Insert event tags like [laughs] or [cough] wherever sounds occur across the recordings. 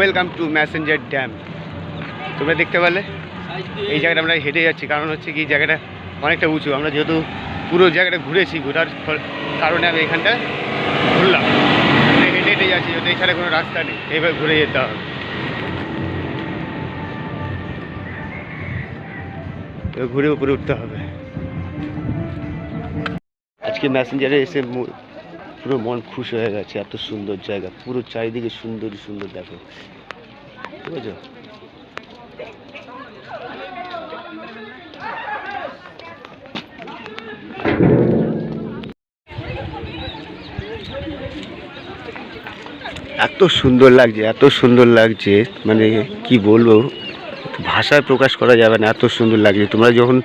Welcome to messenger dam তোমরা দেখতে পারলে? এই জায়গাটা আমরা হেঁটে যাচ্ছি। কারণ হচ্ছে কি, জায়গাটা অনেকটা উঁচু। আমরা যেহেতু পুরো জায়গাটা ঘুরেছি, ঘোরার কারণে আমি এখানটা ঘুরলাম। মানে হেঁটে হেঁটে যাচ্ছি, যেহেতু এখানে কোনো রাস্তা নেই। এইভাবে ঘুরে যেতে হবে। ঘুরে উপরে উঠতে হবে। আজকে ম্যাসেঞ্জারে এসে পুরো মন খুশ হয়ে গেছে, এত সুন্দর জায়গা, পুরো চারিদিকে সুন্দর সুন্দর দেখো। বুঝেছ এত সুন্দর লাগছে, এত সুন্দর লাগছে মানে কি বলব, ভাষায় প্রকাশ করা যাবে না, এত সুন্দর লাগছে। তোমরা যখন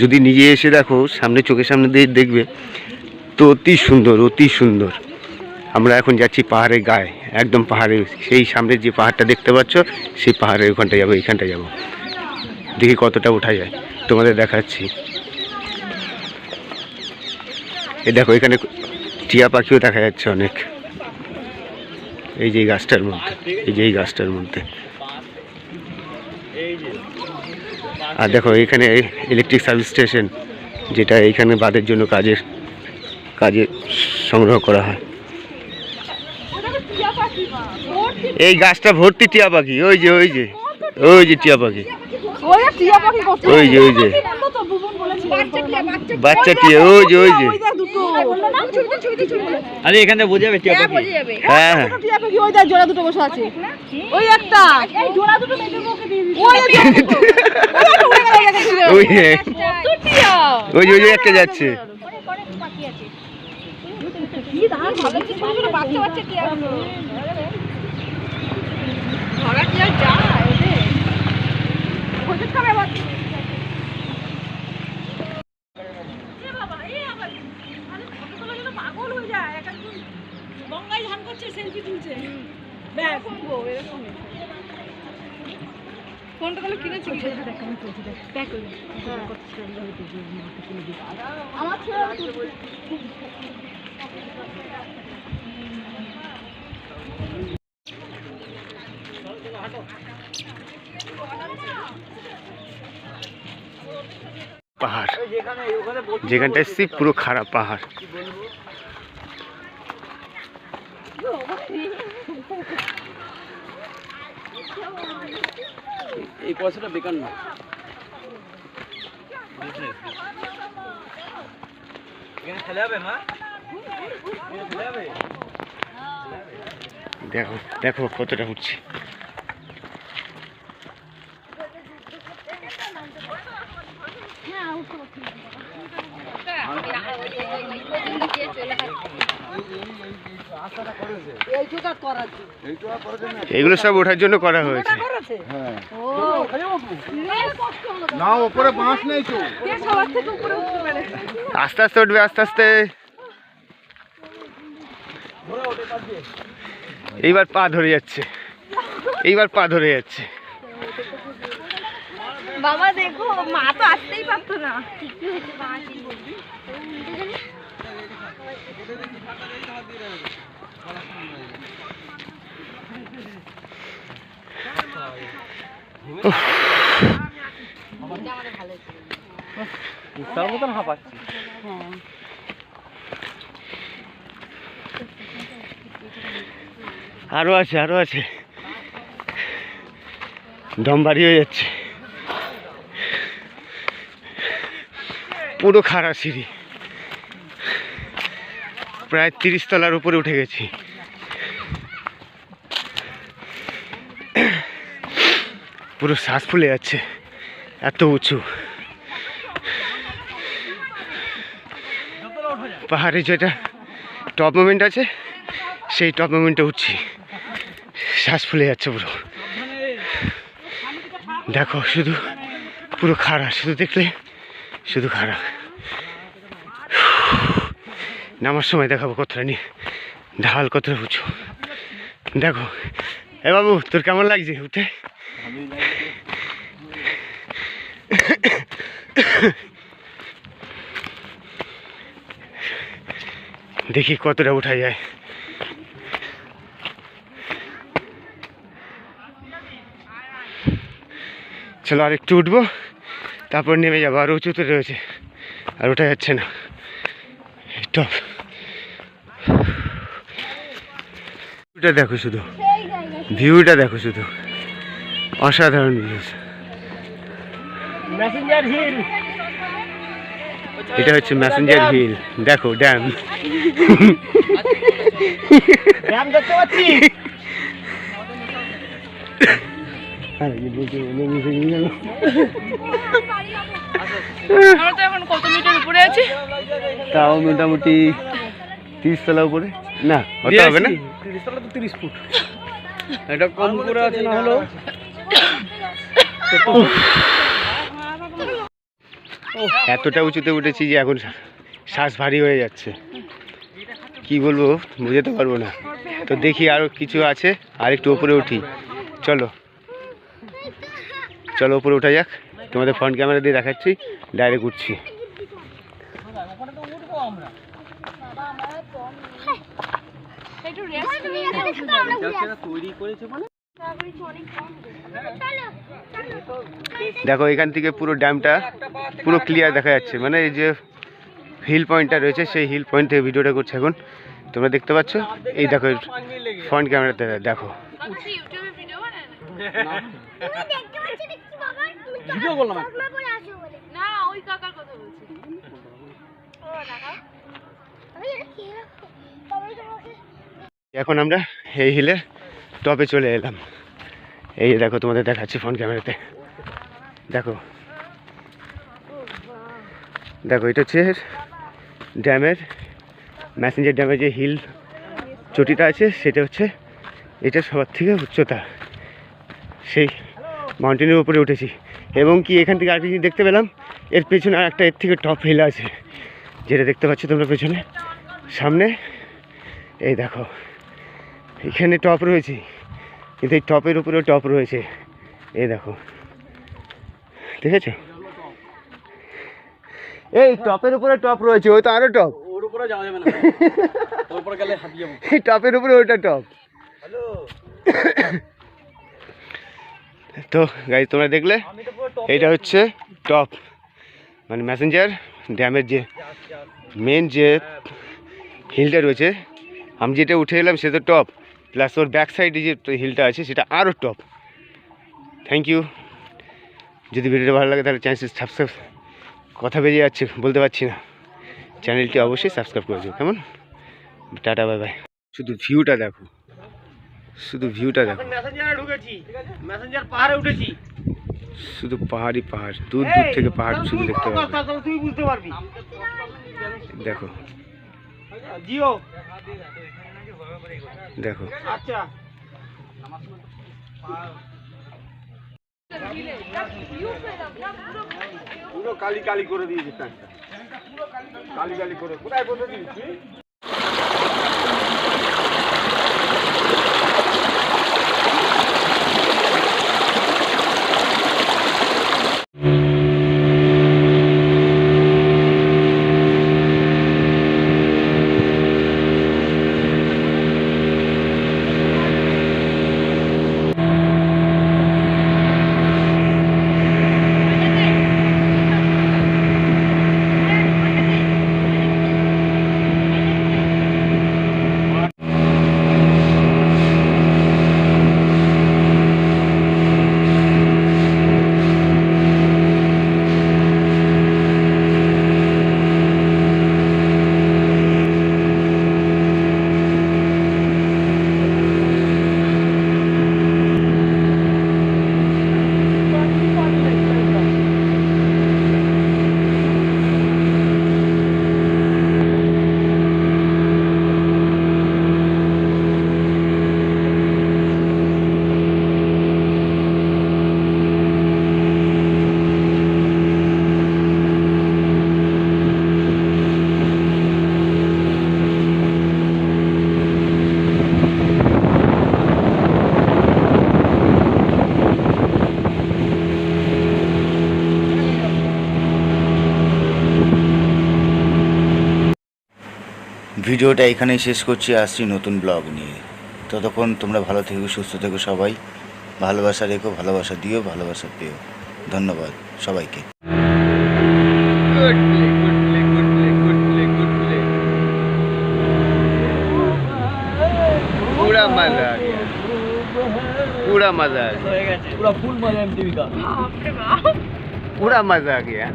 যদি নিজে এসে দেখো, সামনে চোখের সামনে দিয়ে দেখবে তো অতি সুন্দর অতি সুন্দর। আমরা এখন যাচ্ছি পাহাড়ের গায়ে, একদম পাহাড়ে সেই সামনে যে পাহাড়টা দেখতে পাচ্ছ, সেই পাহাড়ের ওখানটা যাব এইখানটা যাব। দেখি কতটা ওঠা যায়। তোমাদের দেখাচ্ছি। এই দেখো, এখানে টিয়া পাখিও দেখা যাচ্ছে অনেক। এই যে গাছটার মধ্যে, এই যে এই গাছটার মধ্যে। আর দেখো, এখানে ইলেকট্রিক সার্ভিস স্টেশন যেটা এইখানে বাদের জন্য কাজের কাজে সংগ্রহ করা হয় এই গাছটা ভর্তি টিয়া পাখি ওই যে ওই যে ওই যে টিয়া পাখি ওই যে টিয়া পাখি করছে। ওই যে। বাচ্চা টিয়া ওই যে ওই যে। আরে এখানে বোঝা যাবে টিয়া পাখি হ্যাঁ হ্যাঁ টিয়া পাখি, ওই জোড়া দুটো বসে আছে। ওই একটা। ওই যে জোড়া দুটো। ওই যে ওই যে একটা যাচ্ছে কি দাম, ভালো ছোট ছোট বাচ্চা। ধরা যায় ওদের। খাবে পাগল হয়ে যায়, এক একজন ধান করছে, selfie তুলছে। ব্যাস, ফোনটা তাহলে কিনেছি কি? হ্যাঁ। আমার ছেলে পাহাড়। যেখানটা এসছি পুরো খারাপ পাহাড়। এই পয়সাটা বেকার না। দেখো দেখো কতটা উঠছে। এগুলো সব ওঠার জন্য করা হয়েছে। না ওপরে বাঁশ নেই তো। কে সবার থেকে উপরে উঠতে পারে আস্তে আস্তে উঠবে আস্তে আস্তে। এইবার পা ধরে যাচ্ছে। এইবার পা ধরে যাচ্ছে। বাবা দেখো মা তো আসতেই পারতো না। তার মতন হাঁপাচ্ছি আরও আছে আরও আছে। দম বাড়ি হয়ে যাচ্ছে। পুরো খাড়া সিঁড়ি। প্রায় তিরিশ তলার উপরে উঠে গেছি। পুরো শ্বাস ফুলে যাচ্ছে, এত উঁচু। পাহাড়ে যেটা টপ মুভমেন্ট আছে, সেই টপ মুভমেন্টে উঠছি। শ্বাস ফুলে যাচ্ছে পুরো। দেখো, শুধু পুরো খাড়া, শুধু দেখলে শুধু খাড়া। নামার সময় দেখাবো কতটা নিয়ে। ঢাল কতটা উঁচু দেখো। এ বাবু, তোর কেমন লাগছে? উঠে। দেখি কতটা উঠা যায়। চলো আর একটু উঠবো। তারপর নেমে যাব। আর উঁচুতে রয়েছে। আর ওঠা যাচ্ছে না। টপ ভিউটা দেখো শুধু। ভিউটা দেখো শুধু। অসাধারণ ভিউজ এটা হচ্ছে ম্যাসেঞ্জার হিল দেখো ড্যাম ড্যাম দেখতে পাচ্ছি? [laughs] আমরা তো এখন কত মিটার উপরে আছি? তাও মোটামুটি তিরিশ তলা উপরে। না অত হবে না? তো তিরিশ ফুট। এটা কম করে আছে না হলো এতটা উঁচুতে উঠেছি যে এখন শ্বাস- ভারী হয়ে যাচ্ছে। কি বলব বুঝাতে পারব না। তো দেখি আরও কিছু আছে আর একটু উপরে উঠি। চলো। চলো উপরে উঠা যাক। তোমাদের ফ্রন্ট ক্যামেরা দিয়ে দেখাচ্ছি ডাইরেক্ট উঠছি। দেখো এখান থেকে পুরো ড্যামটা পুরো ক্লিয়ার দেখা যাচ্ছে। মানে এই যে হিল পয়েন্টটা রয়েছে সেই হিল পয়েন্ট থেকে ভিডিওটা করছে এখন। তোমরা দেখতে পাচ্ছ? এই দেখো ফ্রন্ট ক্যামেরাতে দেখো। [laughs] ভিডিও করলাম না ওই কাকার কথা বলছি। এখন আমরা এই হিলে টপে চলে এলাম। এই দেখো তোমাদের দেখাচ্ছি ফোন ক্যামেরাতে। দেখো। দেখো এটা হচ্ছে ড্যামের ম্যাসেঞ্জার ড্যামের যে হিল চটিটা আছে সেটা হচ্ছে এটা সবার থেকে উচ্চতা। সেই মাউন্টেনের উপরে উঠেছি। এবং কি এখান থেকে আরেকটা জিনিস দেখতে পেলাম? এর পেছনে আর একটা এর থেকে টপ হিল আছে। যেটা দেখতে পাচ্ছ তোমরা পেছনে। সামনে এই দেখো। এখানে টপ রয়েছে। কিন্তু এই টপের উপরেও টপ রয়েছে। এই দেখো। ঠিক আছে এই টপের উপরে টপ রয়েছে ওই তো আরও টপ ওর উপরে যাওয়া যাবে না। [laughs] ওর উপরে গেলে হাঁপিয়ে টপের উপরে ওটা টপ হ্যালো? [laughs] তো গাড়ি তোমরা দেখলে? এইটা হচ্ছে টপ মানে ম্যাসেঞ্জার ড্যামের যে মেন যে হিলটা রয়েছে, আমি যেটা উঠে এলাম সে তো টপ প্লাস ওর ব্যাক সাইডে যে হিলটা আছে, সেটা আরও টপ থ্যাংক ইউ যদি ভিডিওটা ভালো লাগে, তাহলে চ্যানেলটি সাবস্ক্রাইব কথা বেরিয়ে যাচ্ছে, বলতে পারছি না। চ্যানেলটি অবশ্যই সাবস্ক্রাইব করে দিও, কেমন? টাটা বাই বাই শুধু ভিউটা দেখো। শুধু ভিউটা দেখো। মেসেঞ্জারে ঢুকেছি। মেসেঞ্জার পাহাড়ে উঠেছি। শুধু পাহাড়ই পাহাড় দূর দূর থেকে পাহাড় শুধু দেখতে বুঝতে পারবি। দেখো। জিও। দেখো। আচ্ছা। পুরো কালি কালি করে দিয়েছে কালি কালি করে। কোথায় বসে দিয়েছি ভিডিওটা এখানেই শেষ করছি। আসছি নতুন ব্লগ নিয়ে। ততক্ষণ তোমরা ভালো থেকো সুস্থ থেকো সবাই। ভালোবাসা রেখো ভালোবাসা দিও ভালোবাসা পেও। ধন্যবাদ সবাইকে। পুরা মজা পুরা মজা পুরা ফুল মজা এমটিভি কা পুরা মজা আ